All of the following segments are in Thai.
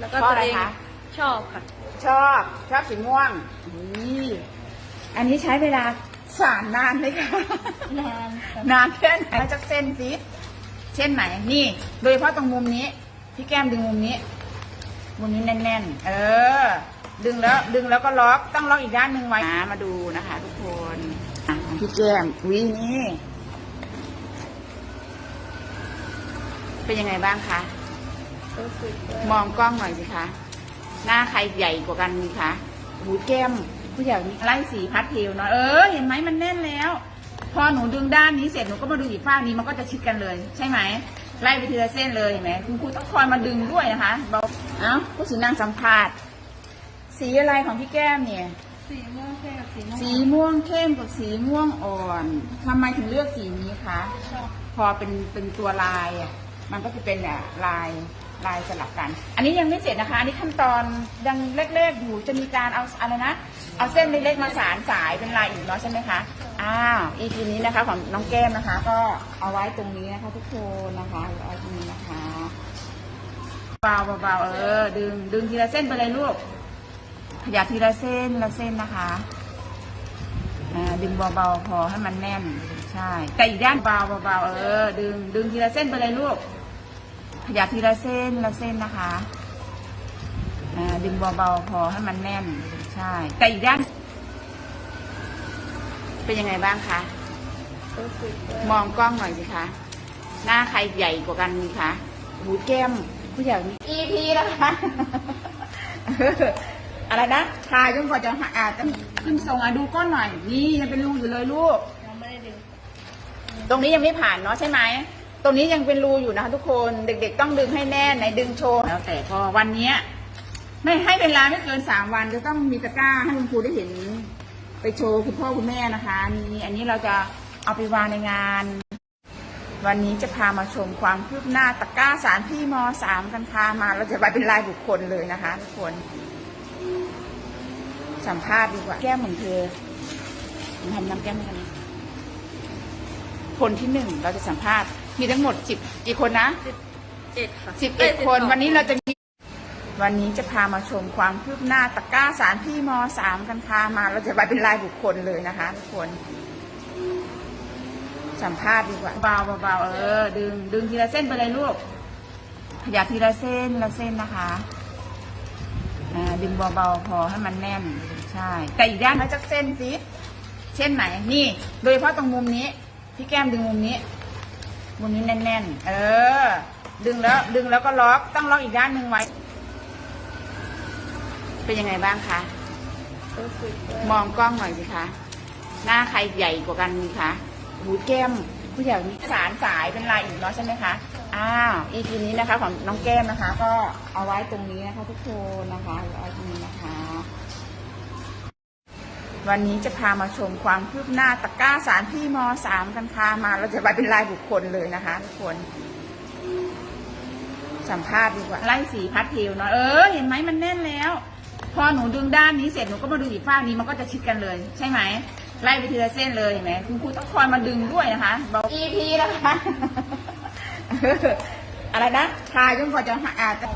แล้วก็เพราะตัวอะไรเองคะ ชอบค่ะ ชอบชอบสีม่วงนี่อันนี้ใช้เวลาสานนานไหมคะ นานค่ะนานแค่ไหนจะเส้นสิเช่นไหน นี่ โดยเฉพาะตรงมุมนี้ พี่แก้มดึงมุมนี้ มุมนี้แน่นๆ เออ ดึงแล้ว ดึงแล้วก็ล็อก ต้องล็อกอีกด้านหนึ่งไว้อ่ามาดูนะคะทุกคนอะของพี่แก้มวินี่ เป็นยังไงบ้างคะรู้สึกว่า มองกล้องหน่อยสิคะ หน้าใครใหญ่กว่ากันมีคะหูแก้มผู้ใหญ่ไล่สีพัดเทลเนาะเออเห็นไหมมันแน่นแล้ว พอหนูดึงด้านนี้เสร็จหนูก็มาดูอีกฝ้างนี้มันก็จะชิดกันเลย ใช่ไหมไล่ไปทีละเส้นเลยเห็นไหมคุณครูต้องคอยมาดึงด้วยนะคะเบาเอ้าผู้สีนางสัมผัสสีอะไรของพี่แก้มเนี่ย สีม่วงแค่กับสีม่วงสีม่วงเข้มกับสีม่วงอ่อนทำไมถึงเลือกสีนี้คะชอบพอเป็นเป็นตัวลายอะมันก็จะเป็นอะลาย ลายสลับกัน อันนี้ยังไม่เสร็จนะคะ อันนี้ขั้นตอนยังเล็กๆอยู่ จะมีการเอาอะไรนะ เอาเส้นเล็กๆมาสารสายเป็นลายอีกเนาะใช่ไหมคะ อ้าวอีพีนี้นะคะของน้องแก้มนะคะ ก็เอาไว้ตรงนี้นะคะ ทุกคนนะคะเอาไว้ตรงนี้นะคะเบาเบาเออ ดึง ดึงทีละเส้นไปเลยลูก ขยับทีละเส้นละเส้นนะคะอ่าดึงเบาๆพอให้มันแน่น ใช่ แต่อีกด้านเบาเบาเออ ดึง ดึงทีละเส้นไปเลยลูก ขยับทีละเส้นละเส้นนะคะดึงเบาๆพอให้มันแน่น ใช่แต่อีกด้าน เป็นยังไงบ้างคะมองกล้องหน่อยสิคะ หน้าใครใหญ่กว่ากันมีคะหูแก้มผู้ใหญ่มี EP นะคะอะไรนะทายจนกว่าจะหาอาจจะขึ้นทรงอะดูก้อนหน่อย นี่ยังเป็นรูอยู่เลยลูกยังไม่ได้ดึงตรงนี้ยังไม่ผ่านเนาะใช่ไหม ตรงนี้ยังเป็นรูอยู่นะคะทุกคนเด็ก ๆ ต้องดึงให้แน่นไหนดึงโชว์แล้วแต่พอวันเนี้ย ไม่ให้เวลาไม่เกินสามวันจะต้องมีตะกร้าให้คุณครูได้เห็น ไปโชว์คุณพ่อคุณแม่นะคะนี่อันนี้เราจะเอาไปวางในงาน วันนี้จะพามาชมความคืบหน้าตะกร้าสารพี่มสามกันค่ะมา เราจะไปเป็นรายบุคคลเลยนะคะ ทุกคน สัมภาษณ์ดีกว่าแก้มของเธอทำน้ำแก้มกันคนที่หนึ่งเราจะสัมภาษณ์ มีทั้งหมดสิบกี่คนนะเจ็ดค่ะสิบเอ็ดคน วันนี้เราจะมี วันนี้จะพามาชมความคืบหน้าตะกร้าสารพี่มสามกันค่ะมาเราจะไปเป็นรายบุคคลเลยนะคะทุกคน สัมภาษณ์ดีกว่าเบาเบาๆเออ ดึง ดึงทีละเส้นไปเลยลูกขยับทีละเส้นละเส้นนะคะอ่าดึงเบาๆพอให้มันแน่นใช่แต่อีกด้านเขาจะเส้นสิเช่นไหนนี่ โดยเฉพาะตรงมุมนี้ พี่แก้มดึงมุมนี้ มุมนี้แน่นๆ เออ ดึงแล้ว ดึงแล้วก็ล็อก ต้องล็อกอีกด้านหนึ่งไว้ เป็นยังไงบ้างคะ มองกล้องหน่อยสิคะ หน้าใครใหญ่กว่ากันมีคะหูแก้มผู้ใหญ่มีสารสายเป็นลายอีกเนาะใช่ไหมคะ อ้าวอีพีนี้นะคะ ของน้องแก้มนะคะ ก็เอาไว้ตรงนี้นะคะ ทุกคนนะคะเอาไว้ตรงนี้นะคะ วันนี้จะพามาชมความคืบหน้าตะกร้าสารพี่มสามกันค่ะมาเราจะไปเป็นรายบุคคลเลยนะคะทุกคน สัมภาษณ์ดีกว่าไล่สีพัดเทลเนาะเออเห็นไหมมันแน่นแล้ว พอหนูดึงด้านนี้เสร็จหนูก็มาดูอีกฝ้างนี้มันก็จะชิดกันเลย ใช่ไหมไล่ไปทีละเส้นเลยเห็นไหมคุณครูต้องคอยมาดึงด้วยนะคะเบา EP นะคะเอออะไรนะทายจนกว่าจะหาอาจจะ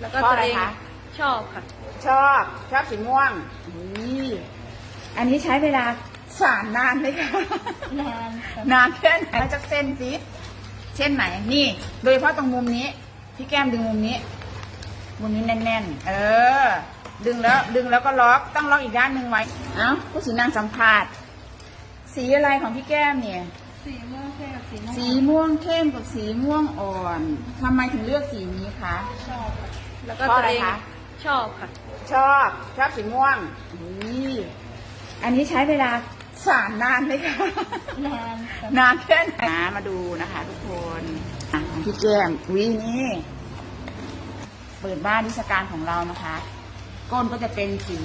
แล้วก็เพราะตัวอะไรเองคะชอบค่ะ ชอบชอบสีม่วงนี่ อันนี้ใช้เวลาสานนานไหมคะนานค่ะนานแค่ไหนจะเส้นสิเช่นไหน นี่ โดยเฉพาะตรงมุมนี้ พี่แก้มดึงมุมนี้ มุมนี้แน่นๆ เออ ดึงแล้ว ดึงแล้วก็ล็อก ต้องล็อกอีกด้านหนึ่งไว้ เอ้าผู้สีนางสัมผัสสีอะไรของพี่แก้มเนี่ย สีม่วงแค่กับสีม่วงสีม่วงเข้มกับสีม่วงอ่อนทำไมถึงเลือกสีนี้คะ ชอบค่ะแล้วก็เพราะตัอะวไรเองคะ ชอบค่ะ ชอบ ชอบสีม่วงนี่ อันนี้ใช้เวลาสานนานไหมคะนานค่ะนานแค่ไหนนะมาดูนะคะ ทุกคนอะพี่แก้มวินี่เปิดบ้านนิสการของเรานะคะ ก้นก็จะเป็นสี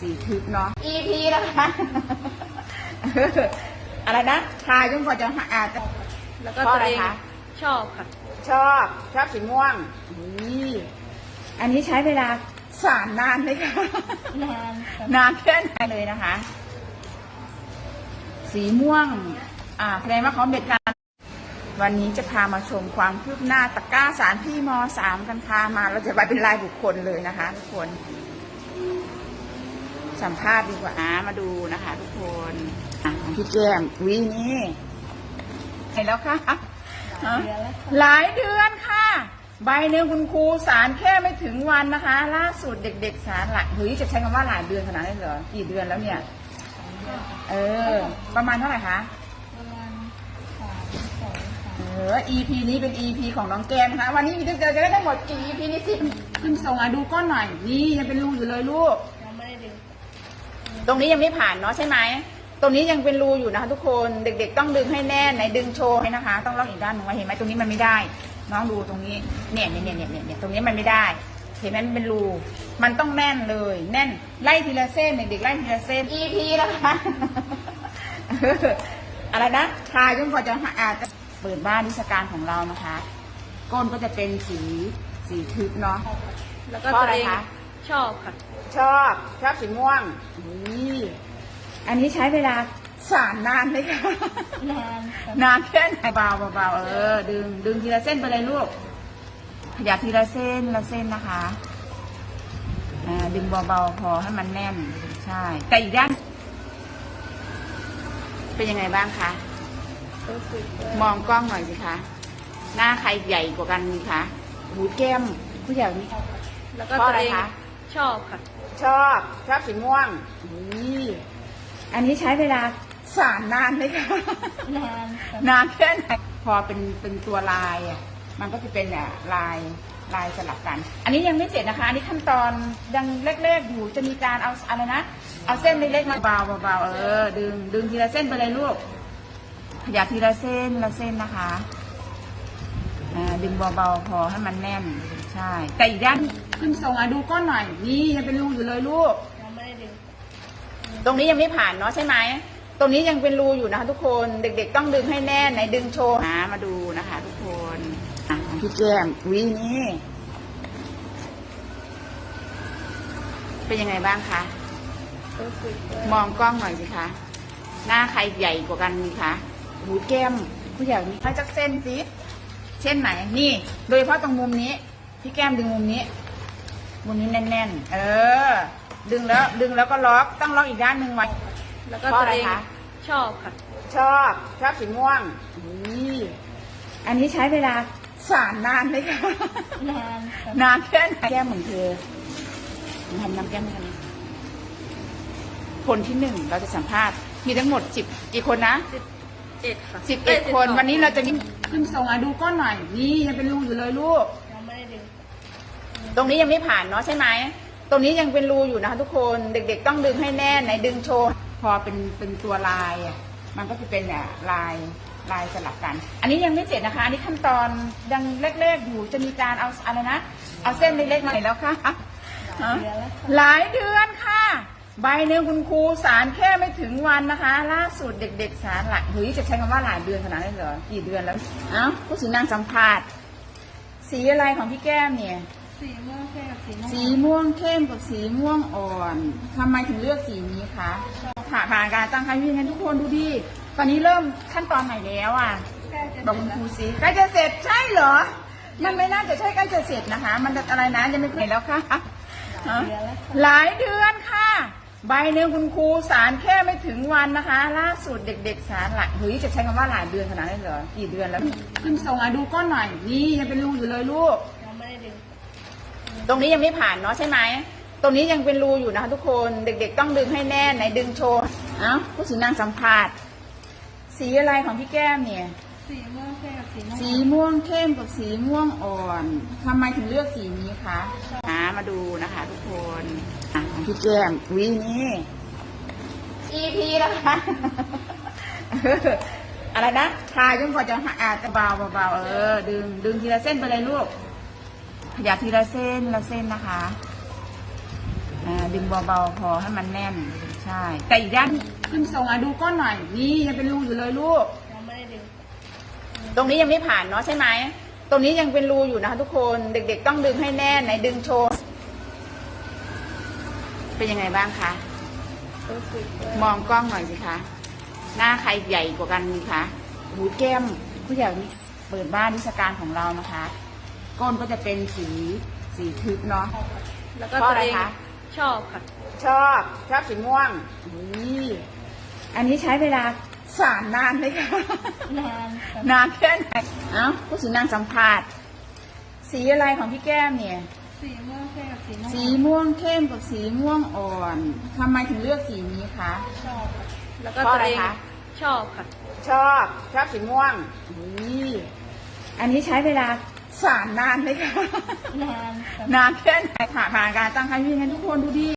สีทึบเนาะ EP นะคะเอออะไรนะทายจนกว่าจะหาอาจจะแล้วก็เพราะตัวอะไรเองคะชอบค่ะ ชอบ ชอบสีม่วงนี่อันนี้ใช้เวลา สานนานไหมคะนานค่ะนานแค่ไหนเลยนะคะ สีม่วง อ่าแสดงว่าเขาเด็ดการวันนี้จะพามาชมความคืบหน้าตะกร้าสารพี่มสามกันค่ะมาเราจะไปเป็นรายบุคคลเลยนะคะ ทุกคน สัมภาษณ์ดีกว่าอ่ามาดูนะคะ ทุกคนอะของพี่แก้มวีนี่เห็นแล้วค่ะหลายเดือนแล้วค่ะ หลายเดือนค่ะใบหนึ่งคุณครูสารแค่ไม่ถึงวันนะคะ ล่าสุดเด็ก ๆ สารหลายเฮ้ยจะใช้คำว่าหลายเดือนขนาดนั้นเลยเหรอกี่เดือนแล้วเนี่ย เออ ประมาณเท่าไหร่คะประมาณสามสองสามเออ EP นี้เป็น EP ของน้องแกมนะคะ วันนี้เราจะได้ทั้งหมดกี่ EP นี้สิขึ้นทรงอะดูก้อนหน่อย นี่ยังเป็นรูอยู่เลยลูกยังไม่ได้ดึงตรงนี้ยังไม่ผ่านเนาะใช่ไหม ตรงนี้ยังเป็นรูอยู่นะคะ ทุกคน เด็ก ๆ ต้องดึงให้แน่นไหนดึงโชว์ให้นะคะ ต้องล็อกอีกด้านหนึ่งไว้เห็นไหมตรงนี้มันไม่ได้ น้องดูตรงนี้เนี่ยเนี่ยเนี่ยเนี่ยเนี่ยตรงนี้มันไม่ได้ เห็นไหมมันเป็นรูมันต้องแน่นเลย แน่นไล่ทีละเส้นเด็กๆไล่ทีละเส้น EP นะคะอะไรนะทายจนกว่าจะหาอาจจะเปิดบ้านนิทรรศการของเรานะคะ ก้นก็จะเป็นสีสีทึบเนาะแล้วก็เพราะตัวอะไรเองคะชอบค่ะชอบชอบสีม่วงนี่อันนี้ใช้เวลา สานนานไหมคะนานค่ะนานแค่ไหนเบาเบาๆเออ ดึง ดึงทีละเส้นไปเลยลูกขยับทีละเส้นละเส้นนะคะอ่าดึงเบาๆพอให้มันแน่น ใช่ แต่อีกด้าน เป็นยังไงบ้างคะ รู้สึกว่ามองกล้องหน่อยสิคะ หน้าใครใหญ่กว่ากันดีคะหูแก้มผู้ใหญ่นี่แล้วก็เพราะตัอะไรวเองคะ ชอบค่ะ ชอบ ชอบสีม่วงนี่อันนี้ใช้เวลา สานนานไหมคะนานค่ะนานแค่ไหนพอเป็นเป็นตัวลายอะมันก็จะเป็นอะลายลายสลับกัน อันนี้ยังไม่เสร็จนะคะ อันนี้ขั้นตอนยังเล็กๆอยู่จะมีการเอาอะไรนะเอาเส้นเล็กๆมาเบาเบาๆเออดึงดึงทีละเส้นไปเลยลูกขยับทีละเส้นละเส้นนะคะอ่าดึงเบาๆพอให้มันแน่นใช่ แต่อีกด้านขึ้นทรงอะดูก้อนหน่อย นี่ยังเป็นรูอยู่เลยลูกยังไม่ได้ดึงตรงนี้ยังไม่ผ่านเนาะใช่ไหม ตรงนี้ยังเป็นรูอยู่นะคะทุกคนเด็กๆต้องดึงให้แน่นไหนดึงโชว์หามาดูนะคะ ทุกคนอะของพี่แก้มวีนี่เป็นยังไงบ้างคะรู้สึกว่ามองกล้องหน่อยสิคะหน้าใครใหญ่กว่ากันดีคะหูแก้มผู้ใหญ่นี่ให้จักเส้นสิเส้นไหนนี่ โดยเฉพาะตรงมุมนี้ พี่แก้มดึงมุมนี้ มุมนี้แน่นๆ เออ ดึงแล้ว ดึงแล้วก็ล็อกต้องล็อกอีกด้านหนึ่งไว้ แล้วก็เพราะตัวอะไรเองคะ ชอบค่ะ ชอบชอบสีม่วงนี่อันนี้ใช้เวลาสานนานไหมคะนานค่ะ นานแค่ไหนแก้มเหมือนเธอทำน้ำแก้มกันคนที่หนึ่งเราจะสัมภาษณ์มีทั้งหมดสิบกี่คนนะเอ็ดค่ะสิบเอ็ดยคน12วันนี้เราจะขึ้นทรงอะดูก้อนหน่อย นี่ยังเป็นรูอยู่เลยลูก ยังไม่ได้ดึงตรงนี้ยังไม่ผ่านเนาะใช่ไหม ตรงนี้ยังเป็นรูอยู่นะคะทุกคน เด็กๆ ต้องดึงให้แน่นไหนดึงโชว์พ อเป็นเป็นตัวลายอะมันก็จะเป็นอะลายลายสลับกัน อันนี้ยังไม่เสร็จนะคะ อันนี้ขั้นตอนยังเล็กๆอยู่จะมีการเอาอะไรนะเอาเส้นเล็กๆมาเห็นแล้วค่ะหลายเดือนแล้วค่ะหลายเดือนค่ะ ใบหนึ่งคุณครูสารแค่ไม่ถึงวันนะคะ ล่าสุดเด็ก ๆ สารหลายเฮ้ยจะใช้คำว่าหลายเดือนขนาดนั้นเหรอกี่เดือนแล้วเอ้าผู้สินางสัมภาษณ์สีอะไรของพี่แก้มเนี่ยสีม่วงแค่กับสีม่วงสีม่วงเข้มกับสีม่วงอ่อนทำไมถึงเลือกสีนี้คะ ผ่าผ่านการตั้งครรภ์พี่งั้นทุกคนดูดิตอนนี้เริ่มขั้นตอนไหนแล้วอะใกล้จะบอกคุณครูสิใกล้จะเสร็จใช่เหรอ มันไม่น่าจะใช่ใกล้จะเสร็จนะคะ มันจะอะไรนะยังไม่เคยแล้วค่ะหลายเดือนแล้วค่ะหลายเดือนค่ะ ใบหนึ่งคุณครูสารแค่ไม่ถึงวันนะคะ ล่าสุดเด็ก ๆ สารหลายเฮ้ยจะใช้คำว่าหลายเดือนขนาดนั้นเหรอกี่เดือนแล้วขึ้นทรงอะดูก้อนหน่อยนี่ยังเป็นรูอยู่เลยลูกยังไม่ได้ดึงตรงนี้ยังไม่ผ่านเนาะใช่ไหม ตรงนี้ยังเป็นรูอยู่นะคะทุกคนเด็กๆต้องดึงให้แน่นไหนดึงโชว์เอ้าผู้สินางสัมภาษณ์สีอะไรของพี่แก้มเนี่ย สีม่วงแค่กับสีม่วงสีม่วงเข้มกับสีม่วงอ่อนทำไมถึงเลือกสีนี้คะหามาดูนะคะ ทุกคนอะของพี่แก้มวีนี่ EP นะคะเอออะไรนะทายจนกว่าจะหาอาจจะเบาเบาๆเออ ดึงดึงทีละเส้นไปเลยลูกขยับทีละเส้นละเส้นนะคะ อ่าดึงเบาๆพอให้มันแน่น ใช่ แต่อีกด้านขึ้นทรงอะดูก้อนหน่อย นี่ยังเป็นรูอยู่เลยลูก ยังไม่ได้ดึงตรงนี้ยังไม่ผ่านเนาะใช่ไหม ตรงนี้ยังเป็นรูอยู่นะคะทุกคน เด็ก ๆ ต้องดึงให้แน่นไหนดึงโชว์ เป็นยังไงบ้างคะ รู้สึกว่ามองกล้องหน่อยสิคะ หน้าใครใหญ่กว่ากันดีคะหูแก้มผู้ใหญ่นี่เปิดบ้านนิทรรศการของเรานะคะ ก้นก็จะเป็นสีสีทึบเนาะ แล้วก็เพราะตัอะวไรเอง คะ ชอบค่ะ ชอบชอบสีม่วงนี่อันนี้ใช้เวลาสานนานไหมคะนานค่ะนานแค่ไหนเอ้าผู้สินางสัมภาษณ์สีอะไรของพี่แก้มเนี่ยสีม่วงเข้มกับสีม่วงสีม่วงเข้มกับสีม่วงอ่อนทำไมถึงเลือกสีนี้คะชอบค่ะแล้วก็เพราะตัอะไรวเองคะชอบค่ะ ชอบชอบสีม่วงนี่อันนี้ใช้เวลา สานนานไหมคะนานค่ะนานแค่ไหนผ่านผ่านการตั้งครรภ์ยังไงทุกคนดูดิ